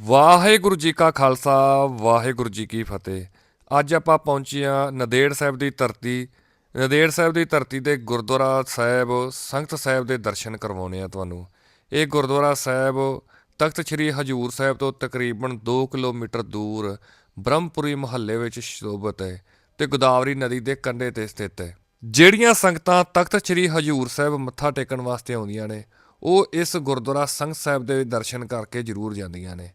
ਵਾਹਿਗੁਰੂ ਜੀ ਕਾ ਖਾਲਸਾ, ਵਾਹਿਗੁਰੂ ਜੀ ਕੀ ਫਤਿਹ। ਅੱਜ ਆਪਾਂ ਪਹੁੰਚੇ ਹਾਂ ਨਦੇੜ ਸਾਹਿਬ ਦੀ ਧਰਤੀ। ਨਦੇੜ ਸਾਹਿਬ ਦੀ ਧਰਤੀ ਤੇ ਗੁਰਦੁਆਰਾ ਸਾਹਿਬ, ਸੰਗਤ ਸਾਹਿਬ ਦੇ ਦਰਸ਼ਨ ਕਰਵਾਉਣੇ ਆ ਤੁਹਾਨੂੰ। ਇਹ ਗੁਰਦੁਆਰਾ ਸਾਹਿਬ ਤਖਤ ਸ੍ਰੀ ਹਜੂਰ ਸਾਹਿਬ ਤੋਂ ਤਕਰੀਬਨ 2 ਕਿਲੋਮੀਟਰ ਦੂਰ, ਬ੍ਰਹਮਪੁਰੀ ਮੁਹੱਲੇ ਵਿੱਚ ਸ਼ੋਭਤ ਹੈ ਤੇ ਗੋਦਾਵਰੀ ਨਦੀ ਦੇ ਕੰਢੇ ਤੇ ਸਥਿਤ ਹੈ। ਜਿਹੜੀਆਂ ਸੰਗਤਾਂ ਤਖਤ ਸ੍ਰੀ ਹਜੂਰ ਸਾਹਿਬ ਮੱਥਾ ਟੇਕਣ ਵਾਸਤੇ ਆਉਂਦੀਆਂ ਨੇ, ਉਹ ਇਸ ਗੁਰਦੁਆਰਾ ਸੰਗਤ ਸਾਹਿਬ ਦੇ ਦਰਸ਼ਨ ਕਰਕੇ ਜ਼ਰੂਰ ਜਾਂਦੀਆਂ ਨੇ।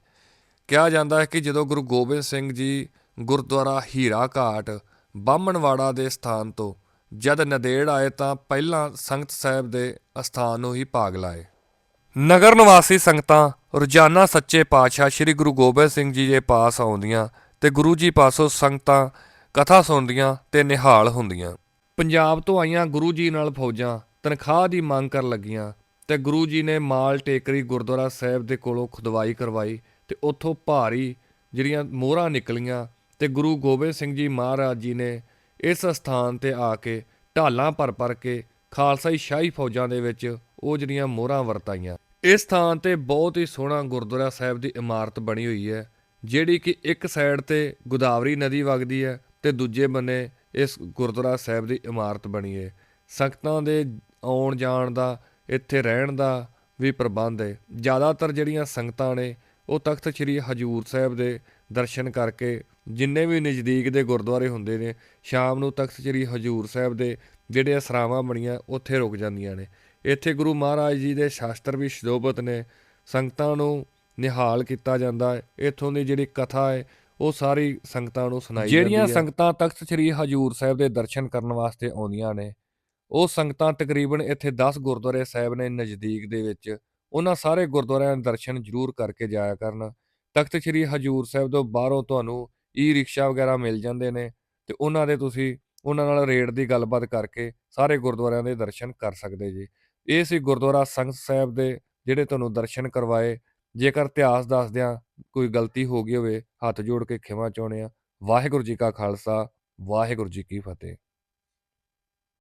ਕਿਹਾ ਜਾਂਦਾ ਹੈ ਕਿ ਜਦੋਂ ਗੁਰੂ ਗੋਬਿੰਦ ਸਿੰਘ ਜੀ ਗੁਰਦੁਆਰਾ ਹੀਰਾ ਘਾਟ, ਬਾਹਮਣਵਾੜਾ ਦੇ ਸਥਾਨ ਤੋਂ ਜਦ ਨਦੇੜ ਆਏ ਤਾਂ ਪਹਿਲਾਂ ਸੰਗਤ ਸਾਹਿਬ ਦੇ ਅਸਥਾਨ ਨੂੰ ਹੀ ਭਾਗ ਲਾਏ। ਨਗਰ ਨਿਵਾਸੀ ਸੰਗਤਾਂ ਰੋਜ਼ਾਨਾ ਸੱਚੇ ਪਾਤਸ਼ਾਹ ਸ੍ਰੀ ਗੁਰੂ ਗੋਬਿੰਦ ਸਿੰਘ ਜੀ ਦੇ ਪਾਸ ਆਉਂਦੀਆਂ ਤੇ ਗੁਰੂ ਜੀ ਪਾਸੋਂ ਸੰਗਤਾਂ ਕਥਾ ਸੁਣਦੀਆਂ ਤੇ ਨਿਹਾਲ ਹੁੰਦੀਆਂ। ਪੰਜਾਬ ਤੋਂ ਆਈਆਂ ਗੁਰੂ ਜੀ ਨਾਲ ਫੌਜਾਂ ਤਨਖਾਹ ਦੀ ਮੰਗ ਕਰਨ ਲੱਗੀਆਂ ਤੇ ਗੁਰੂ ਜੀ ਨੇ ਮਾਲ ਟੇਕਰੀ ਗੁਰਦੁਆਰਾ ਸਾਹਿਬ ਦੇ ਕੋਲੋਂ ਖੁਦਵਾਈ ਕਰਵਾਈ ਤੇ ਉੱਥੋਂ ਭਾਰੀ ਜਿਹੜੀਆਂ ਮੋਹਰਾਂ ਨਿਕਲੀਆਂ ਤੇ ਗੁਰੂ ਗੋਬਿੰਦ ਸਿੰਘ ਜੀ ਮਹਾਰਾਜ ਜੀ ਨੇ ਇਸ ਸਥਾਨ ਤੇ ਆ ਕੇ ਢਾਲਾਂ ਭਰ ਭਰ ਕੇ ਖਾਲਸਾਈ ਸ਼ਾਹੀ ਫੌਜਾਂ ਦੇ ਵਿੱਚ ਉਹ ਜਿਹੜੀਆਂ ਮੋਹਰਾਂ ਵਰਤਾਈਆਂ। ਇਸ ਸਥਾਨ ਤੇ ਬਹੁਤ ਹੀ ਸੋਹਣਾ ਗੁਰਦੁਆਰਾ ਸਾਹਿਬ ਦੀ ਇਮਾਰਤ ਬਣੀ ਹੋਈ ਹੈ, ਜਿਹੜੀ ਕਿ ਇੱਕ ਸਾਈਡ ਤੇ ਗੋਦਾਵਰੀ ਨਦੀ ਵਗਦੀ ਹੈ ਤੇ ਦੂਜੇ ਬੰਨੇ ਇਸ ਗੁਰਦੁਆਰਾ ਸਾਹਿਬ ਦੀ ਇਮਾਰਤ ਬਣੀ ਹੈ। ਸੰਗਤਾਂ ਦੇ ਆਉਣ ਜਾਣ ਦਾ, ਇੱਥੇ ਰਹਿਣ ਦਾ ਵੀ ਪ੍ਰਬੰਧ ਹੈ। ਜ਼ਿਆਦਾਤਰ ਜਿਹੜੀਆਂ ਸੰਗਤਾਂ ਨੇ ਉਹ ਤਖਤ ਸ੍ਰੀ ਹਜੂਰ ਸਾਹਿਬ ਦੇ ਦਰਸ਼ਨ ਕਰਕੇ ਜਿੰਨੇ ਵੀ ਨਜ਼ਦੀਕ ਦੇ ਗੁਰਦੁਆਰੇ ਹੁੰਦੇ ਨੇ, ਸ਼ਾਮ ਨੂੰ ਤਖਤ ਸ੍ਰੀ ਹਜੂਰ ਸਾਹਿਬ ਦੇ ਜਿਹੜੇ ਅਸਰਾਵਾਂ ਬਣੀਆਂ, ਉੱਥੇ ਰੁਕ ਜਾਂਦੀਆਂ ਨੇ। ਇੱਥੇ ਗੁਰੂ ਮਹਾਰਾਜ ਜੀ ਦੇ ਸ਼ਾਸਤਰ ਵੀ ਸ਼ੋਭਤ ਨੇ, ਸੰਗਤਾਂ ਨੂੰ ਨਿਹਾਲ ਕੀਤਾ ਜਾਂਦਾ ਹੈ। ਇੱਥੋਂ ਦੀ ਜਿਹੜੀ ਕਥਾ ਹੈ, ਉਹ ਸਾਰੀ ਸੰਗਤਾਂ ਨੂੰ ਸੁਣਾਈ ਜਾਂਦੀ ਹੈ। ਜਿਹੜੀਆਂ ਸੰਗਤਾਂ ਤਖਤ ਸ੍ਰੀ ਹਜੂਰ ਸਾਹਿਬ ਦੇ ਦਰਸ਼ਨ ਕਰਨ ਵਾਸਤੇ ਆਉਂਦੀਆਂ ਨੇ, ਉਹ ਸੰਗਤਾਂ ਤਕਰੀਬਨ ਇੱਥੇ 10 ਗੁਰਦੁਆਰੇ ਸਾਹਿਬ ਨੇ ਨਜ਼ਦੀਕ ਦੇ ਵਿੱਚ ਉਹਨਾਂ ਸਾਰੇ ਗੁਰਦੁਆਰਿਆਂ ਦੇ ਦਰਸ਼ਨ ਜ਼ਰੂਰ ਕਰਕੇ ਜਾਇਆ ਕਰਨ। ਤਖਤ ਸ੍ਰੀ ਹਜੂਰ ਸਾਹਿਬ ਤੋਂ ਬਾਹਰੋਂ ਤੁਹਾਨੂੰ ਈ ਰਿਕਸ਼ਾ ਵਗੈਰਾ ਮਿਲ ਜਾਂਦੇ ਨੇ ਤੇ ਉਹਨਾਂ ਦੇ ਤੁਸੀਂ ਉਹਨਾਂ ਨਾਲ ਰੇਟ ਦੀ ਗੱਲਬਾਤ ਕਰਕੇ ਸਾਰੇ ਗੁਰਦੁਆਰਿਆਂ ਦੇ ਦਰਸ਼ਨ ਕਰ ਸਕਦੇ ਜੀ। ਇਹ ਸੀ ਗੁਰਦੁਆਰਾ ਸੰਗਤ ਸਾਹਿਬ ਦੇ ਜਿਹੜੇ ਤੁਹਾਨੂੰ ਦਰਸ਼ਨ ਕਰਵਾਏ। ਜੇਕਰ ਇਤਿਹਾਸ ਦੱਸਦਿਆਂ ਕੋਈ ਗਲਤੀ ਹੋ ਗਈ ਹੋਵੇ, ਹੱਥ ਜੋੜ ਕੇ ਖਿਮਾ ਚਾਹੁੰਦੇ ਆ ਵਾਹਿਗੁਰੂ ਜੀ ਕਾ ਖਾਲਸਾ, ਵਾਹਿਗੁਰੂ ਜੀ ਕੀ ਫਤਿਹ।